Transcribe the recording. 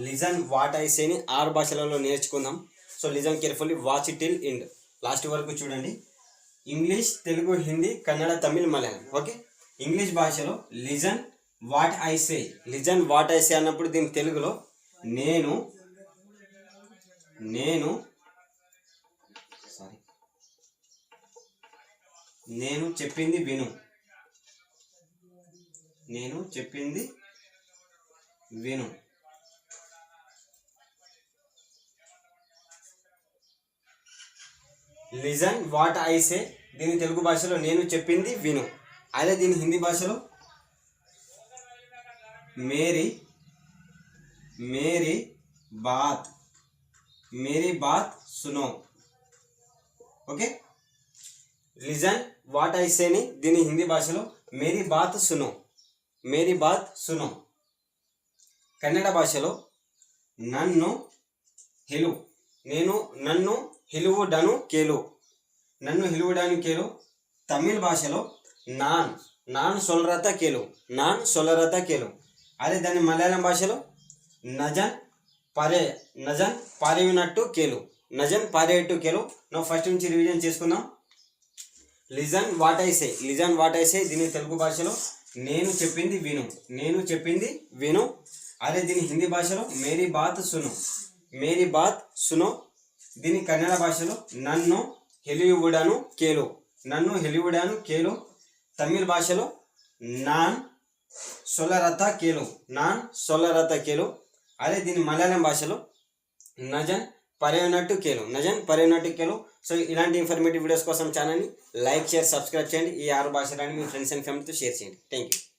Listen what I సేని ఆరు భాషలలో నేర్చుకుందాం. So listen carefully watch it till end last వరకు చూడండి. English Telugu Hindi Kannada Tamil Malayalam. Okay? English భాషలో listen what I say. Listen what I say అన్నప్పుడు దీని తెలుగులో నేను నేను సారీ. నేను చెప్పింది విను. నేను చెప్పింది విను. లిజన్ వాట్ ఐ సే దీని తెలుగు భాషలో నేను చెప్పింది విను. అదే దీని హిందీ భాషలో? మేరీ మేరీ బాత్ మేరీ బాత్ సునో. ఓకే? లిజన్ వాట్ ఐ సేని దీని హిందీ భాషలో మేరీ బాత్ సునో. మేరీ బాత్ సునో. కన్నడ భాషలో నన్ను హెలు. నేను నన్ను హిలువుడను కేలు. నన్ను హిలువుడను కేలు. తమిళ్ భాషలో నాన్. నాన్ సొలరత కేలు. నాన్ సొలరత కేలు. అదే దాని మలయాళం భాషలో నజన్ పరే నజన్ పారేవినట్టు కేలు. నజన్ పారేటు కేలు. నువ్వు ఫస్ట్ నుంచి రివిజన్ చేసుకుందాం. Listen what I listen what I దీని తెలుగు భాషలో నేను చెప్పింది విను. నేను చెప్పింది విను. అదే దీని హిందీ భాషలో మేరీ బాత్ సును. మేరీ బాత్ సునో దీని కన్నడ భాషలో నన్ను హెలివుడను కేలు. నన్ను హెలివుడాను కేలు. తమిళ భాషలో నాన్ సొలరథ కేలు. నాన్ సొలరథ కేలు. అదే దీని మలయాళం భాషలో నజన్ పరేనట్టు కేలు. నజన్ పరేనట్టు కేలో. సో ఇలాంటి ఇన్ఫర్మేటివ్ వీడియోస్ కోసం ఛానల్ని లైక్ షేర్ సబ్స్క్రైబ్ చేయండి. ఈ ఆరు భాషలని మీ ఫ్రెండ్స్ అండ్ ఫ్యామిలీతో షేర్ చేయండి. Thank you